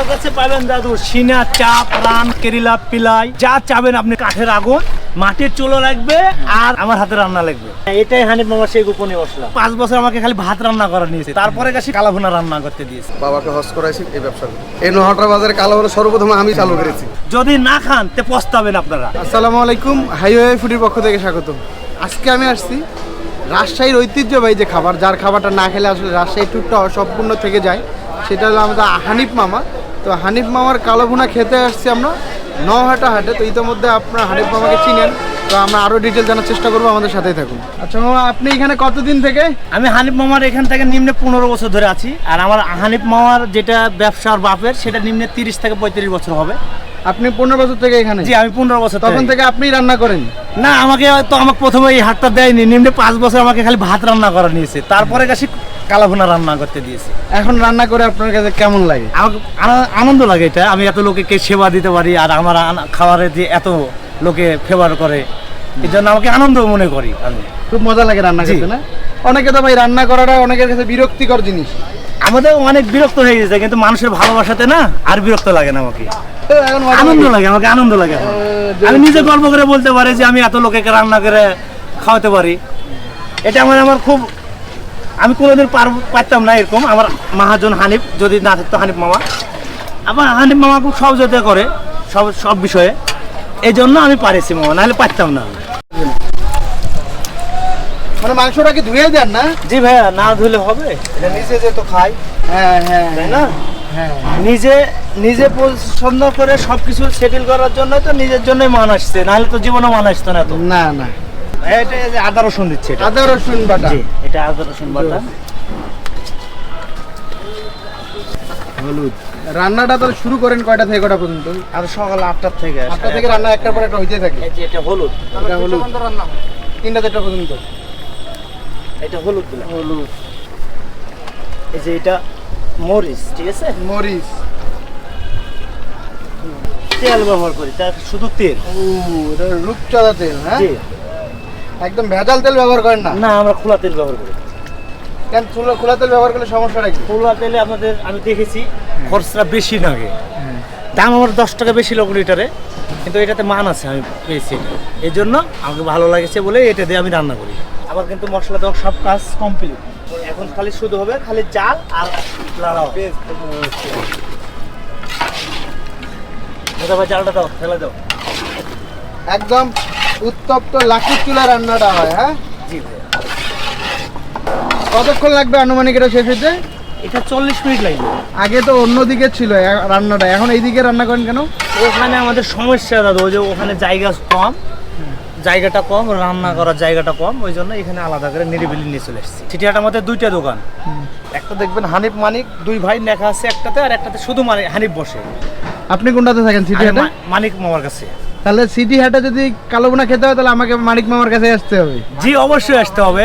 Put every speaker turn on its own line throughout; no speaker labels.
আমার কাছে পাবেন দাদু সিনা চাপ রান কেরিলা পিলাই যা চাবেন আপনি কাঠের আগুন মাটির চুলো লাগবে আর আমার হাতে রান্না লাগবে। এটাই হানিফ মামা সেই গোপনীয় মশলা। পাঁচ বছর আমাকে খালি ভাত রান্না করা নিয়েছে তারপরে কাছে কালাভুনা রান্না করতে দিয়েছে।
বাবাকে হজ করাইছি এই ব্যবসা এই নোহাটা বাজারে কালো হলো সর্বপ্রথম আমি চালু করেছি।
যদি না খান তে পস্তাবেন আপনারা।
আসসালামু আলাইকুম হাইওয়ে ফুডির পক্ষ থেকে স্বাগতম। আজকে আমি আসছি রাজশাহীর ঐতিহ্যবাহী যে খাবার যার খাবারটা না খেলে আসলে রাজশাহী ট্যুরটা অসম্পূর্ণ থেকে যায় সেটা হলো আমাদের হানিফ মামা। তো হানিফ মামার কালো ভুনা খেতে আসছি আমরা। নহাটা হাটে, তো ইতিমধ্যে আপনার হানিফ মামাকে চিনেন। তো আমরা আরও ডিটেল জানার চেষ্টা করব, আমাদের সাথেই থাকুন। আচ্ছা মামা, আপনি এখানে কতদিন থেকে?
আমি হানিফ মামার এখান থেকে নিম্নে পনেরো বছর ধরে আছি। আর আমার হানিফ মামার যেটা ব্যবসার বাপের, সেটা নিম্নে তিরিশ থেকে পঁয়ত্রিশ বছর হবে।
আপনি পনেরো বছর থেকে এখানে?
জি আমি পনেরো বছর
তখন থেকে। আপনি রান্না করেন?
না আমাকে তো আমাকে প্রথমে এই হাতটা দেয়নি নিম্নে পাঁচ বছর আমাকে খালি ভাত রান্না করা নিয়েছে। তারপরে কাছে কালাভুনা রান্না করতে দিয়েছে।
এখন রান্না করে আপনার কাছে কেমন লাগে?
আমাকে আনন্দ লাগে এটা। আমি এত লোকে সেবা দিতে পারি আর আমার খাবারে যে এত লোকে ফেভার করে এই জন্য আমাকে আনন্দ মনে করি আমি।
খুব মজা লাগে রান্না। করতে না? অনেকে তো ভাই রান্না করাটা অনেকের কাছে বিরক্তিকর জিনিস।
আমাদের অনেক বিরক্ত হয়ে গেছে কিন্তু মানুষের ভালোবাসাতে না আর বিরক্ত লাগে না আমাকে। আনন্দ
লাগে।
আমাকে আনন্দ লাগে আমি নিজে গর্ব করে বলতে পারি যে আমি এত লোকে রান্না করে খাওয়াতে পারি। এটা আমার আমার খুব আমি কোনোদিন পার পারতাম না এরকম। আমার মাহাজন হানিফ যদি না থাকতো হানিফ মামা। আমার হানিফ মামা খুব সহযোগিতা করে সব সব বিষয়ে। এই জন্য আমি পারেছি মামা নাহলে পারতাম না
মানে মাংসটা কি ধুয়ে দেন না?
জি ভাইয়া না ধুলে হবে। এটা নিজে যে তো খাই।
হ্যাঁ হ্যাঁ।
তাই না?
হ্যাঁ।
নিজে নিজে পছন্দ করে সবকিছু সেটেল করার জন্য তো নিজের জন্যই মান আসছে নাহলে তো জীবনে মান আসতো না তো।
না না।
এটা আদা রসুন দিচ্ছে এটা।
আদা রসুন বাটা।
জি এটা আদা রসুন বাটা।
হলুদ। রান্নাটা তো শুরু করেন কয়টা থেকে কয়টা পর্যন্ত?
আর সকাল আটটার থেকে
আটটা থেকে রান্না একটার পর একটা হইতে থাকে।
এটা হলুদ।
এটা হলুদ। তিনটা চারটা পর্যন্ত।
এটা হলুদ দিলাম
হলুদ।
এই যে এটা মরিচ ঠিক আছে?
মরিচ।
তেল ব্যবহার করি তার শুধু তেল।
ও এটা রূপচাঁদা তেল হ্যাঁ? একদম ভেজাল তেল ব্যবহার করেন না?
না আমরা খোলা তেল ব্যবহার করি।
কেন খোলা খোলা তেল ব্যবহার করলে সমস্যাটা কি?
খোলা তেলে আমাদের আমি দেখেছি খরচটা বেশি লাগে দাম আমার দশ টাকা বেশি লোক লিটারে কিন্তু এটাতে মান আছে আমি পেয়েছি। এই জন্য আমাকে ভালো লাগেছে বলে এটা দিয়ে আমি রান্না করি। আবার কিন্তু মশলা দেওয়া সব কাজ কমপ্লিট এখন খালি শুধু হবে খালি চাল আর লাড়াও। ভাই জালটা দাও ফেলে দাও।
একদম উত্তপ্ত লাঠির চুলা রান্নাটা হয় হ্যাঁ?
জি
কতক্ষণ লাগবে আনুমানিক এটা শেষ হতে
এটা চল্লিশ মিনিট লাগবে।
আগে তো অন্যদিকে ছিল রান্নাটা এখন এইদিকে রান্না করেন কেন?
ওখানে আমাদের সমস্যা দাদা ওই যে ওখানে জায়গা কম জায়গাটা কম রান্না করার জায়গাটা কম ওই জন্য এখানে আলাদা করে নিরিবিলি নিয়ে চলে এসেছি। সিটিহাটের মধ্যে দুইটা দোকান। একটা দেখবেন হানিফ মানিক দুই ভাই লেখা আছে একটাতে আর একটাতে শুধু মানিক হানিফ বসে।
আপনি কোনটাতে থাকেন
আমি মানিক মামার কাছে।
তাহলে সিটি হাটে যদি কালো বোনা খেতে হয় তাহলে আমাকে মানিক মামার কাছে আসতে হবে।
জি অবশ্যই আসতে হবে।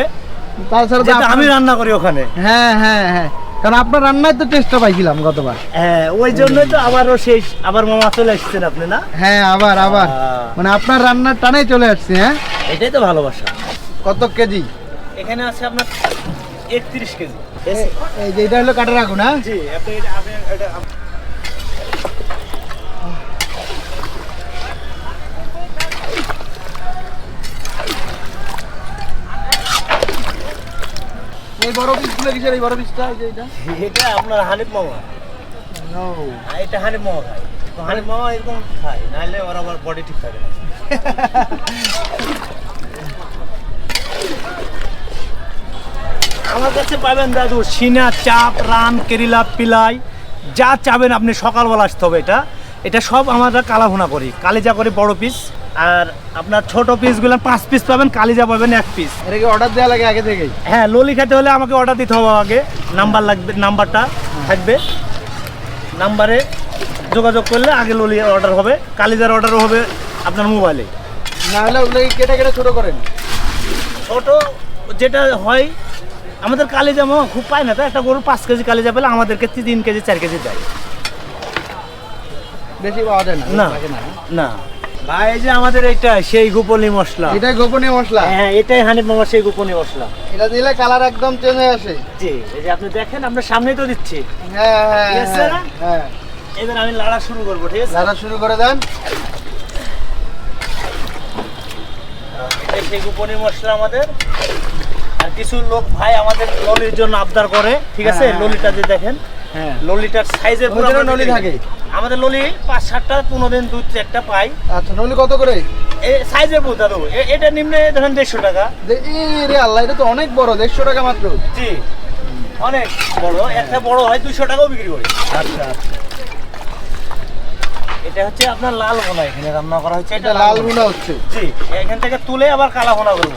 তাছাড়া
আমি রান্না করি ওখানে।
হ্যাঁ হ্যাঁ হ্যাঁ। কারণ আপনার রান্নায় তো টেস্টটা পাইছিলাম গতবার।
হ্যাঁ ওই জন্যই তো আবারও শেষ আবার মামা চলে আসছেন আপনি না?
হ্যাঁ আবার আবার। মানে আপনার রান্নার টানে চলে আসছে হ্যাঁ?
এটাই তো ভালোবাসা।
কত কেজি?
এখানে আছে আপনার একত্রিশ কেজি।
এই যে এটা হলো কাটা রাখুন হ্যাঁ?
জি আপনি এটা
এই বড় পিসগুলো কিসের এই বড় পিসটা এই যে এটা?
এটা আপনার হানিফ মামা আর এটা হানিফ মামা খায় তো হানিফ মামা এরকম খায় নাহলে ওর আবার বডি ঠিক থাকে না। আমার কাছে পাবেন দাদু সিনা চাপ রান কেরিলা পিলাই যা চাবেন আপনি সকালবেলা আসতে হবে এটা। এটা সব আমরা কালাভুনা করি কালিজা করে বড় পিস আর আপনার ছোট পিসগুলো পাঁচ পিস পাবেন কালিজা পাবেন এক পিস
এটা কি অর্ডার দেওয়া লাগে আগে থেকেই?
হ্যাঁ ললি খেতে হলে আমাকে অর্ডার দিতে হবে আগে। নাম্বার লাগবে নাম্বারটা থাকবে। নাম্বারে যোগাযোগ করলে আগে ললি অর্ডার হবে কালিজার অর্ডারও হবে আপনার মোবাইলে
না হলে ওগুলো কেটে কেটে ছোট করেন?
ছোট যেটা হয় আমাদের কালিজা মা খুব পায় না তো একটা গরু পাঁচ কেজি কালিজা পেলে আমাদেরকে তিন কেজি চার কেজি দেয়।
বেশি পাওয়া যায় না
না।
না।
ভাই এই যে আমাদের এইটা সেই গোপনী মশলা।
এটাই গোপনীয় মশলা?
হ্যাঁ এটাই হানিফ মামা সেই গোপনী মশলা।
এটা দিলে কালার একদম চেঞ্জ হয়ে আসে।
জি এই যে আপনি দেখেন আপনার সামনেই তো দিচ্ছি।
হ্যাঁ হ্যাঁ হ্যাঁ, হ্যাঁ।
এবার আমি লাড়া শুরু করব ঠিক আছে?
লাড়া শুরু করে দেন।
এটা সেই গোপনীয় মশলা আমাদের। আর কিছু লোক ভাই আমাদের ললির জন্য আবদার করে ঠিক আছে?
হ্যাঁ, হ্যাঁ।
ললিটা যে দেখেন
হ্যাঁ।
ললিটার সাইজের
জন্য নলি থাকে?
আমাদের ললি পাঁচ সাতটা পনেরো দিন দুই চারটা পাই।
আচ্ছা নলি কত করে?
সাইজের দাদু। এটা নিম্নে ধরেন দেড়শো টাকা।
রে আল্লাহ এটা তো অনেক বড় দেড়শো টাকা মাত্র।
জি অনেক বড়। একটা বড় হয় দুশো টাকাও বিক্রি করি।
আচ্ছা
এটা হচ্ছে আপনার লাল ভোনা এখানে রান্না করা হচ্ছে।
এটা লাল ভুনা। হচ্ছে।
জি এখান থেকে তুলে আবার কালা ভোনা করব।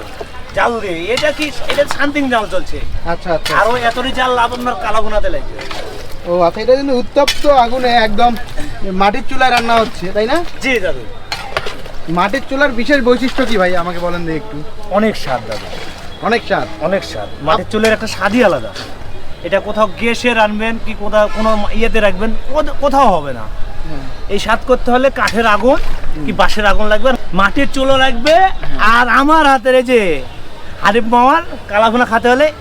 জাল দিয়ে। এটা কি এটা শান্তিং জাল চলছে।
আচ্ছা আচ্ছা
আরও এতটি জাল লাভ আপনার কালা ভোনাতে লাগবে।
ও আচ্ছা এটা কিন্তু উত্তপ্ত আগুনে একদম মাটির চুলায় রান্না হচ্ছে তাই না?
জি দাদু।
মাটির চুলার বিশেষ বৈশিষ্ট্য কি ভাই আমাকে বলেন দেখি একটু?
অনেক স্বাদ দাদু।
অনেক স্বাদ?
অনেক স্বাদ। মাটির চুলের একটা স্বাদই আলাদা। এটা কোথাও গ্যাসে রানবেন কি কোথাও কোনো ইয়েতে রাখবেন কোথা- কোথাও হবে না। এই স্বাদ করতে হলে কাঠের আগুন কি বাঁশের আগুন লাগবে? মাটির চুলো লাগবে। আর আমার হাতের এই যে হানিফ মামার কালাভুনা খেতে হলে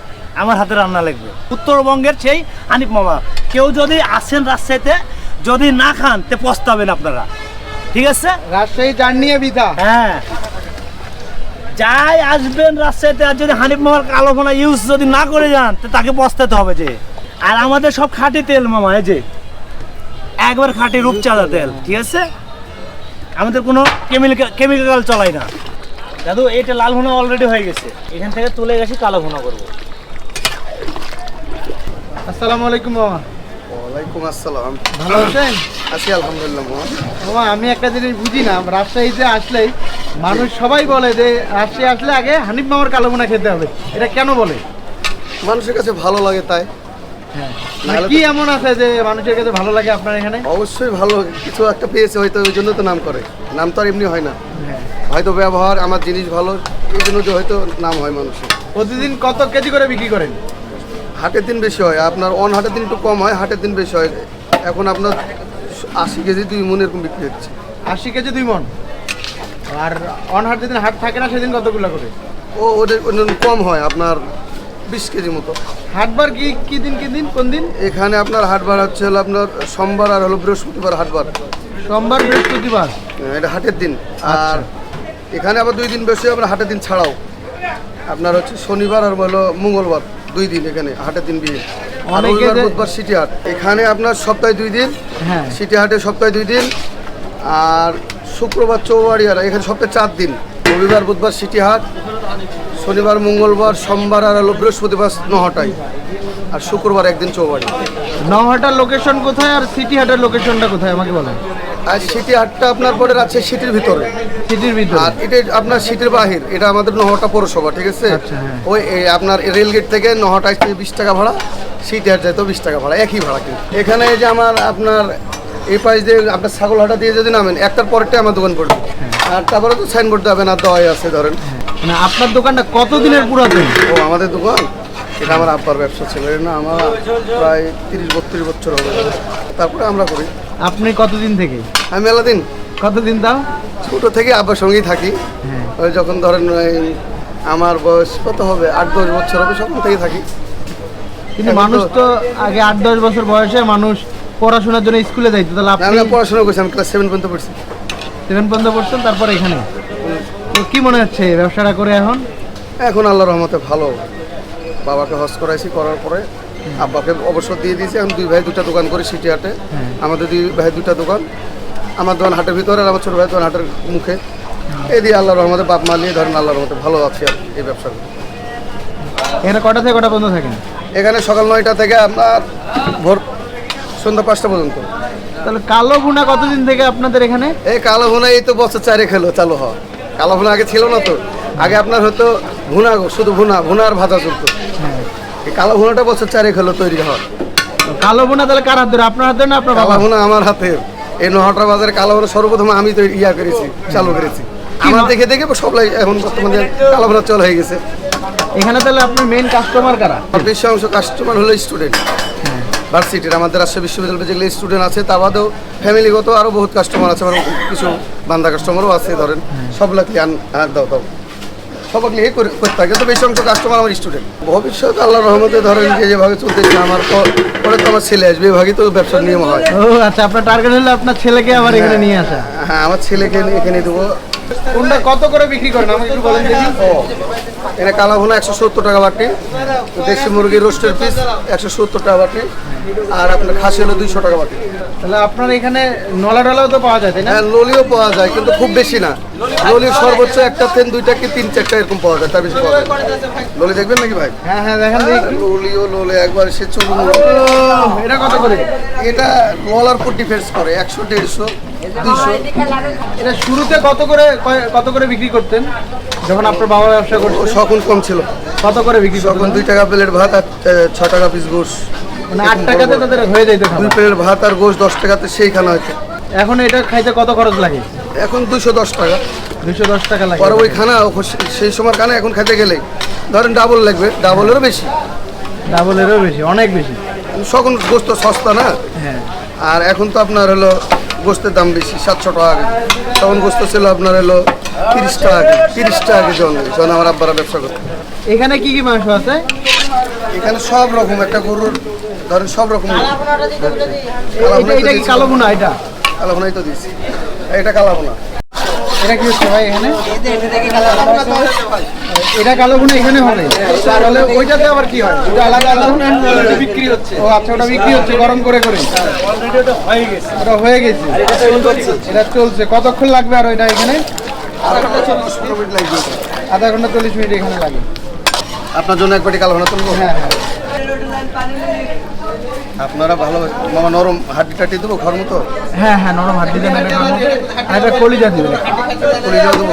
আমার হাতে রান্না লাগবে। উত্তরবঙ্গের সেই হানিফ মামা। কেউ যদি আসেন রাজশাহীতে যদি না খান তে পস্তাবেন আপনারা। ঠিক আছে?
রাজশাহী চার নিয়ে বিধা
হ্যাঁ। যাই আসবেন রাজশাহীতে আর যদি হানিফ মামার কালো ভোনা ইউজ যদি না করে যান তো তাকে পস্তাতে হবে যে। আর আমাদের সব খাঁটি তেল মামা এই যে। একবার খাঁটি রূপচাঁদা তেল ঠিক আছে? আমাদের কোনো কেমিক্যাল কেমিক্যাল চলাই না। দাদু এটা লাল ভুনা অলরেডি হয়ে গেছে। এখান থেকে তুলে গেছি কালো ভুনা করব।
আসসালামু আলাইকুম মামা।
ওয়ালাইকুম আসসালাম।
ভালো আছেন?
আছি আলহামদুলিল্লাহ
মামা। আমি একটা জিনিস বুঝি না রাজশাহীতে আসলেই মানুষ সবাই বলে যে রাজশাহী আসলে আগে হানিফ মামার কালো বোনা খেতে হবে। এটা কেন বলে?
মানুষের কাছে ভালো লাগে তাই।
মানে কি এমন আছে যে মানুষের কাছে ভালো লাগে আপনার এখানে?
অবশ্যই ভালো কিছু একটা পেয়েছে হয়তো ওই জন্য তো নাম করে। নাম তো আর এমনি হয় না। হয়তো ব্যবহার আমার জিনিস ভালো এই জন্য হয়তো নাম হয় মানুষের।
প্রতিদিন কত কেজি করে বিক্রি করেন?
হাটের দিন বেশি হয় আপনার অন হাটের দিন একটু কম হয় হাটের দিন বেশি হয়। এখন আপনার আশি কেজি দুই মন এরকম বিক্রি হচ্ছে।
আশি কেজি দুই মন? আর অনহাট যেদিন হাট থাকে না সেদিন কতগুলো করে?
ও ওদের কম হয় আপনার বিশ কেজি মতো।
হাটবার কি কি দিন কি দিন কোন দিন?
এখানে আপনার হাটবার হচ্ছে হলো আপনার সোমবার আর হলো বৃহস্পতিবার হাটবার
সোমবার বৃহস্পতিবার?
এটা হাটের দিন। আর এখানে আবার দুই দিন বেশি আপনার হাটের দিন ছাড়াও। আপনার হচ্ছে শনিবার আর হলো মঙ্গলবার। দুই দিন এখানে হাটের দিন বিয়ে। আর রবিবার বুধবার সিটি হাট। এখানে আপনার সপ্তাহে দুই দিন
হ্যাঁ।
সিটি হাটে সপ্তাহে দুই দিন আর শুক্রবার চৌবাড়ি আর এখানে সপ্তাহে চার দিন। রবিবার বুধবার সিটি হাট শনিবার মঙ্গলবার সোমবার আর হলো বৃহস্পতিবার নহটায় আর শুক্রবার একদিন চৌবাড়ি।
নহাটার লোকেশন কোথায় আর সিটি হাটের লোকেশনটা কোথায় আমাকে বলেন।
আর সিটি হাটটা আপনার পরে আছে সিটির ভিতরে।
সিটির ভিতরে।
আর এটা আপনার সিটির বাহির এটা আমাদের নহটা পৌরসভা ঠিক আছে?
আচ্ছা, হ্যাঁ।
ওই আপনার রেলগেট থেকে নহটা আসতে বিশ টাকা ভাড়া সিটি আর যাইতেও বিশ টাকা ভাড়া একই ভাড়া কিন্তু। এখানে এই যে আমার আপনার এই পাশ দিয়ে আপনার ছাগলহাটা দিয়ে যদি নামেন একটার পরেরটাই আমার দোকান পড়বে।
হ্যাঁ।
আর তারপরে তো সাইনবোর্ড দেবেন আর দেওয়াই আছে ধরেন।
মানে আপনার দোকানটা কতদিনের পুরাতন?
ও আমাদের দোকান? এটা আমার আব্বার ব্যবসা ছিল এটা না আমার প্রায় তিরিশ বত্রিশ বছর হবে তারপরে আমরা করি।
আপনি কতদিন থেকে?
আমি মেলা দিন
কতদিন তাও?
ছোটো থেকে আব্বার সঙ্গেই থাকি।
হ্যাঁ।
ওই যখন ধরেন আমার বয়স কত হবে? আট দশ বছর হবে সখন থেকে থাকি।
কিন্তু মানুষ
তো-
তো আগে আট দশ বছর বয়সে মানুষ পড়াশোনার জন্য স্কুলে যাইতো তাহলে আপনি
আমি পড়াশোনা করছি আমি ক্লাস সেভেন পর্যন্ত পড়ছি।
সেভেন পর্যন্ত পড়ছেন তারপর এখানে? তো কি মনে হচ্ছে ব্যবসাটা করে এখন?
এখন আল্লাহ রহমতে ভালো। বাবাকে হজ করাইছি করার পরে আব্বাকে অবসর দিয়ে দিয়েছি। এখন দুই ভাই দুটা দোকান করি সিটি হাটে। আমাদের দুই ভাই দুটা দোকান। আমার দোকান হাটের ভিতরে আর আমার ছোট ভাই দোকান হাটের মুখে। এই দিয়ে আল্লাহ রহমতে বাপ মা নিয়ে ধরেন আল্লাহ রহমতে ভালো আছি আর এই ব্যবসা।
এখানে কটা থেকে কটা পর্যন্ত থাকেন?
এখানে সকাল নয়টা থেকে আপনার ভোর সন্ধ্যা পাঁচটা পর্যন্ত।
তাহলে কালো ভুনা কতদিন থেকে আপনাদের এখানে?
এই কালো ভুনা এই তো বছর চারে খেলো চালু হওয়া। কালো ভুনা আগে ছিল না তো। আগে আপনার হতো ভুনা শুধু ভুনা ভুনা আর ভাজা চলতো।
হ্যাঁ।
কালো ভুনাটা বছর চারে খেলো তৈরি হওয়া
কালো ভুনা তাহলে কার হাত ধরে আপনার হাত না আপনার
কালো ভুনা আমার হাতে এই বাজারে কালো ভুনা সর্বপ্রথম আমি তো ইয়া করেছি চালু করেছি। আমার দেখে দেখে সবাই এখন বর্তমানে কালো ভুনা চল হয়ে গেছে।
এখানে তাহলে আপনার মেইন কাস্টমার কারা?
বেশি অংশ কাস্টমার হলো স্টুডেন্ট ভার্সিটির আমাদের রাজশাহী বিশ্ববিদ্যালয়ে যেগুলো স্টুডেন্ট আছে তা বাদেও ফ্যামিলিগত আরও বহুত কাস্টমার আছে আমার কিছু বান্দা কাস্টমারও আছে ধরেন। সব লাগলে আন দাও দাও। সবাই নিয়ে করতে হয়। কিন্তু বেশি অংশ কাস্টমার আমার স্টুডেন্ট ভবিষ্যৎ আল্লাহ রহমতে ধরেন যে যেভাবে চলতেছে আমার পরে তো আমার ছেলে আসবে এভাবেই তো ব্যবসার নিয়ম হয়।
ও আচ্ছা আপনার টার্গেট হলো আপনার ছেলেকে আবার এখানে নিয়ে আসা।
হ্যাঁ আমার ছেলেকে এখানে দেবো।
কোনটা কত করে বিক্রি করেন? আমাকে একটু বলেন দেখি।
এখানে কালা ভুনা একশো সত্তর টাকা বাটি দেশি মুরগির রোস্টের পিস একশো সত্তর টাকা বাটি আর আপনার খাসি হলো দুইশো টাকা বাটি।
তাহলে আপনার এখানে নলা টলাও তো পাওয়া যায় তাই না?
হ্যাঁ ললিও পাওয়া যায় কিন্তু খুব বেশি না। ললি সর্বোচ্চ একটা তেন দুইটা কি তিন চারটা এরকম পাওয়া যায় তার বেশি পাওয়া যায়। ললি দেখবেন নাকি ভাই?
হ্যাঁ হ্যাঁ দেখেন দেখি।
ললিও ললি একবার সে চলুন
এটা কত করে?
এটা ললার উপর ডিফেন্স করে একশো দেড়শো দুইশো।
এটা শুরুতে কত করে কত করে বিক্রি করতেন? যখন আপনার বাবা ব্যবসা করতেন?
সকল কম ছিল।
কত করে বিক্রি করতেন?
দুই টাকা প্লেট ভাত আর ছ টাকা পিস গোস
মানে আট টাকাতে তাদের হয়ে যাইতো
দুই প্লেট ভাত আর গোস দশ টাকাতে সেই খানা হয়তো
এখন এটা খাইতে কত খরচ লাগে?
এখন দুইশো দশ টাকা।
দুশো দশ টাকা লাগে।
পরে ওই খানা সেই সময় খানা এখন খেতে গেলে ধরেন ডাবল লাগবে ডাবলেরও বেশি।
ডাবলেরও বেশি অনেক বেশি।
সকল গোস্ত সস্তা না।
হ্যাঁ।
আর এখন তো আপনার হলো গোস্তের দাম বেশি সাতশো টাকা আগে তখন গোস্ত ছিল আপনার এলো তিরিশ টাকা আগে তিরিশ টাকা আগে জন যখন আমার আব্বারা ব্যবসা করতো।
এখানে কি কি মাংস আছে?
এখানে সব রকম একটা গরুর ধরেন সব রকম
এটা এটা কি কালো বোনা এটা?
কালাভোনাই তো দিচ্ছি এটা কালাভোনা
এটা কি হচ্ছে ভাই এখানে? এটা কালো বোনা এখানে হবে। তাহলে ওইটাতে আবার কি হয়? ওটা আলাদা আলাদা বিক্রি হচ্ছে ও আচ্ছা ওটা বিক্রি হচ্ছে গরম করে করে।
ওটা হয়ে গেছে।
এটা চলছে। কতক্ষণ লাগবে আর ওইটা এখানে। আধা ঘণ্টা চল্লিশ মিনিট এখানে লাগে।
আপনার জন্য এক কালো তুলবো
হ্যাঁ হ্যাঁ।
আপনারা ভালো মামা নরম হাড্ডি টাড্ডি দেবো ঘর মতো?
হ্যাঁ হ্যাঁ নরম হাড্ডি দেন একটা আর একটা কলিজা দিবেন
কলিজা দেবো।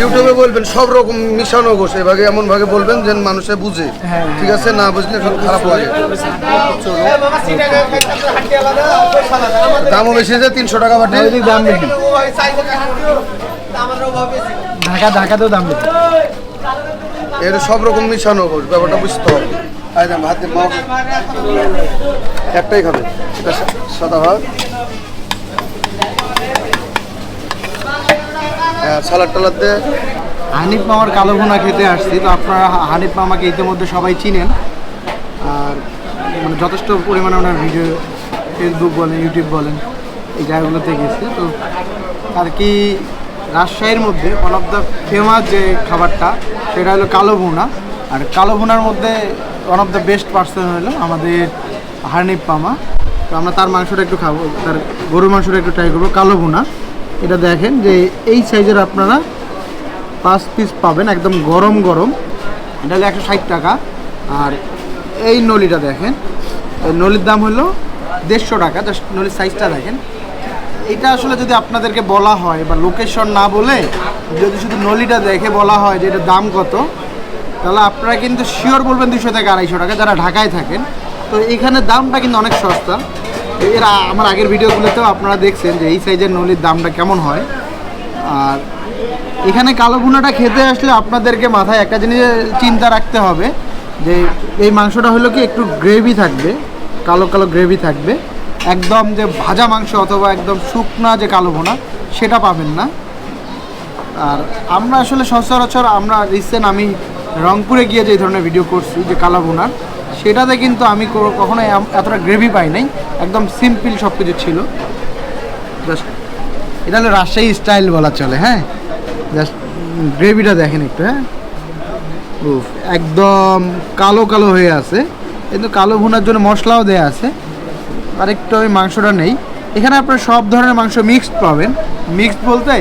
ইউটিউবে বলবেন সব রকম মিশানো গোস এভাবে এমন ভাবে বলবেন যে মানুষে বুঝে।
হ্যাঁ।
ঠিক আছে? না বুঝলে সব খারাপ লাগে। দামও বেশি যে তিনশো টাকা বাটি।
দাম বেশি। ঢাকা ঢাকাতেও দাম বেশি।
এর সব রকম মিশানো ব্যাপারটা বুঝতে হবে। ভাত দিয়ে একটাই খাবে এটা সাদা ভাত। হ্যাঁ, সালাদ টালাদ দিয়ে
হানিফ মামার কালো ভুনা খেতে আসছি তো আপনারা হানিফ মামাকে ইতিমধ্যে সবাই চিনেন। আর মানে যথেষ্ট পরিমাণে ওনার ভিডিও ফেসবুক বলেন ইউটিউব বলেন এই জায়গাগুলোতে গেছে। তো আর কি রাজশাহীর মধ্যে ওয়ান অফ দ্য ফেমাস যে খাবারটা, সেটা হলো কালো ভুনা। আর কালো ভুনার মধ্যে one of the best person হলো আমাদের হানিফ পামা তো আমরা তার মাংসটা একটু খাব, তার গরুর মাংসটা একটু ট্রাই করব, কালো ভুনা। এটা দেখেন যে এই সাইজের আপনারা পাঁচ পিস পাবেন, একদম গরম গরম। এটা হলো একশো ষাট টাকা। আর এই নলিটা দেখেন নলির দাম হলো দেড়শো টাকা, জাস্ট নলির সাইজটা দেখেন। এটা আসলে যদি আপনাদেরকে বলা হয় বা লোকেশন না বলে, যদি শুধু নলিটা দেখে বলা হয় যে এটার দাম কত, তাহলে আপনারা কিন্তু শিওর বলবেন দুশো থেকে আড়াইশো টাকা, যারা ঢাকায় থাকেন। তো এখানে দামটা কিন্তু অনেক সস্তা। এর আমার আগের ভিডিওগুলোতেও আপনারা দেখছেন যে এই সাইজের নলির দামটা কেমন হয়। আর এখানে কালো ভুনাটা খেতে আসলে আপনাদেরকে মাথায় একটা জিনিস চিন্তা রাখতে হবে, যে এই মাংসটা হলো কি একটু গ্রেভি থাকবে, কালো কালো গ্রেভি থাকবে। একদম যে ভাজা মাংস অথবা একদম শুকনা যে কালো ভুনা, সেটা পাবেন না। আর আমরা আসলে সচরাচর আমরা রিসেন্ট আমি রংপুরে গিয়ে যে ধরনের ভিডিও করছি, যে কালা ভুনার সেটাতে কিন্তু আমি কখনো এতটা গ্রেভি পাই নাই। একদম সিম্পল সব কিছু ছিল। জাস্ট এটা হলো রাজশাহী স্টাইল বলা চলে হ্যাঁ? জাস্ট গ্রেভিটা দেখেন একটু হ্যাঁ? একদম কালো কালো হয়ে আছে। কিন্তু কালো ভুনার জন্য মশলাও দেয়া আছে। আর একটু আমি মাংসটা নেই। এখানে আপনারা সব ধরনের মাংস মিক্সড পাবেন। মিক্সড বলতে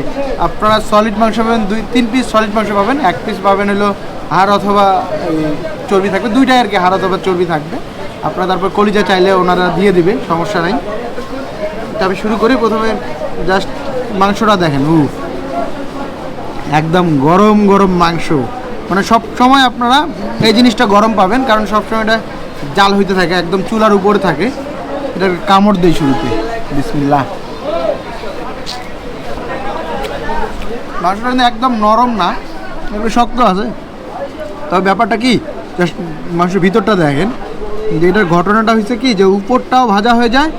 আপনারা সলিড মাংস পাবেন, দুই, তিন পিস সলিড মাংস পাবেন। এক পিস পাবেন হলো হাড় অথবা চর্বি থাকবে। দুইটাই আর কি হাড় অথবা চর্বি থাকবে। আপনারা তারপর কলিজা চাইলে ওনারা দিয়ে দিবে, সমস্যা নাই। তবে শুরু করি। প্রথমে জাস্ট মাংসটা দেখেন উ একদম গরম গরম মাংস। মানে সব সময় আপনারা এই জিনিসটা গরম পাবেন, কারণ সব সময় এটা জাল হইতে থাকে, একদম চুলার উপরে থাকে। এটার কামড় দেয় শুরুতে। বিসমিল্লাহ। মাংসটা একদম নরম না একটু শক্ত আছে। তবে ব্যাপারটা কি মাংসের ভিতরটা দেখেন, যে এটার ঘটনাটা হয়েছে কি, যে উপরটাও ভাজা হয়ে যায়,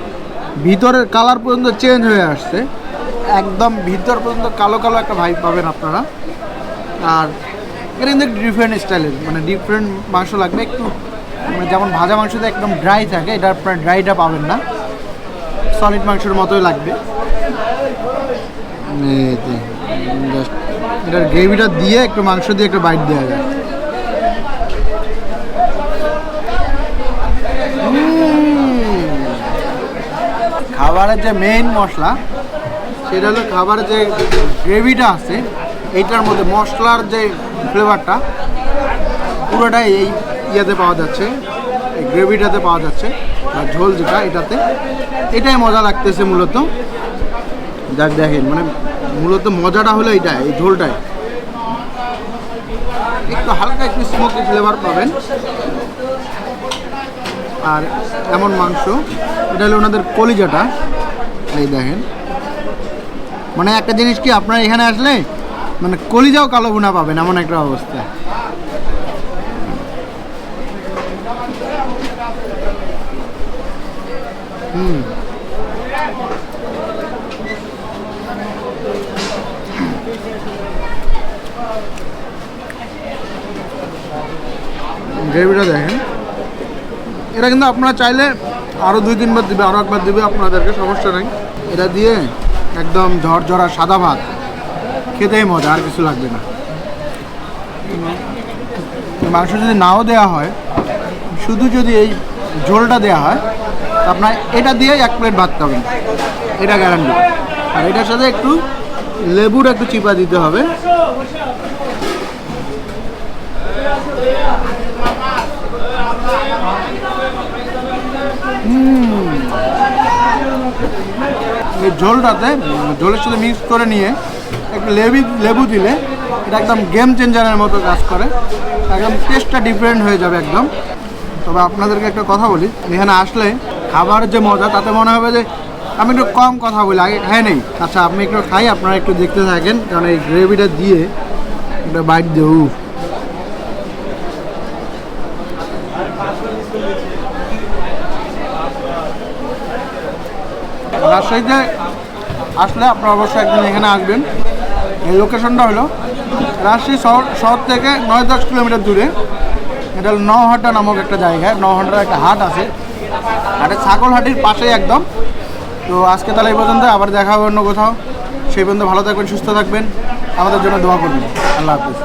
ভিতরের কালার পর্যন্ত চেঞ্জ হয়ে আসছে। একদম ভিতর পর্যন্ত কালো কালো একটা ভাইব পাবেন আপনারা। আর এটা কিন্তু ডিফারেন্ট স্টাইলের মানে ডিফারেন্ট মাংস লাগবে, একটু যেমন ভাজা মাংসতে একদম ড্রাই থাকে এটা আপনার ড্রাইটা পাবেন না। সলিড মাংসের মতোই লাগবে। just এটার গ্রেভিটা দিয়ে একটু মাংস দিয়ে একটু বাইট দেওয়া যায়। খাবারের যে মেইন মশলা সেটা হলো খাবারের যে গ্রেভিটা আছে এইটার মধ্যে মশলার যে ফ্লেভারটা পুরোটাই এই ইয়েতে পাওয়া যাচ্ছে, এই গ্রেভিটাতে পাওয়া যাচ্ছে, আর ঝোল যেটা, এটাতে। এটাই মজা লাগতেছে মূলত। যাক দেখেন মানে মূলত মজাটা হলো এইটাই এই ঝোলটাই। একটু হালকা একটু স্মোকি ফ্লেভার পাবেন। আর এমন মাংস, এটা হলো ওনাদের কলিজাটা। এই দেখেন। মানে একটা জিনিস কি, আপনারা এখানে আসলে মানে কলিজাও কালো গুণা পাবেন, এমন একটা অবস্থা। হুম। গ্রেভিটা দেখেন। এটা কিন্তু আপনারা চাইলে আরও দুই, তিনবার দিবে আরও একবার দিবে, আপনাদেরকে সমস্যা নেই। এটা দিয়ে একদম ঝরঝরা সাদা ভাত। খেতেই মজা, আর কিছু লাগবে না। মাংস যদি নাও দেওয়া হয়, শুধু যদি এই ঝোলটা দেওয়া হয় আপনার এটা দিয়ে এক প্লেট ভাত খাবেন। এটা গ্যারান্টি আর এটার সাথে একটু লেবুর একটু চিপা দিতে হবে। এই ঝোলটাতে, ঝোলের সাথে মিক্স করে নিয়ে একটু লেবু লেবু দিলে এটা একদম গেম চেঞ্জারের মতো কাজ করে। একদম টেস্টটা ডিফারেন্ট হয়ে যাবে একদম। তবে আপনাদেরকে একটা কথা বলি, এখানে আসলে খাবারের যে মজা, তাতে মনে হবে যে আমি একটু কম কথা বলি। আগে খাই নেই। আচ্ছা আপনি একটু খাই, আপনারা একটু দেখতে থাকেন। কারণ এই গ্রেভিটা দিয়ে একটা বাইট উফ। রাজশাহীতে আসলে আপনারা অবশ্যই একদিন এখানে আসবেন। এই লোকেশনটা হলো রাজশাহী শহর শহর থেকে নয় দশ কিলোমিটার দূরে। এটা হলো নহাটা নামক একটা জায়গায় নহাটার একটা হাট আছে। হাটের ছাগল হাটির পাশেই একদম। তো আজকে তাহলে এই পর্যন্ত, আবার দেখা হবে অন্য কোথাও। সেই পর্যন্ত ভালো থাকবেন, সুস্থ থাকবেন। আমাদের জন্য দোয়া করবেন। আল্লাহ হাফিজ।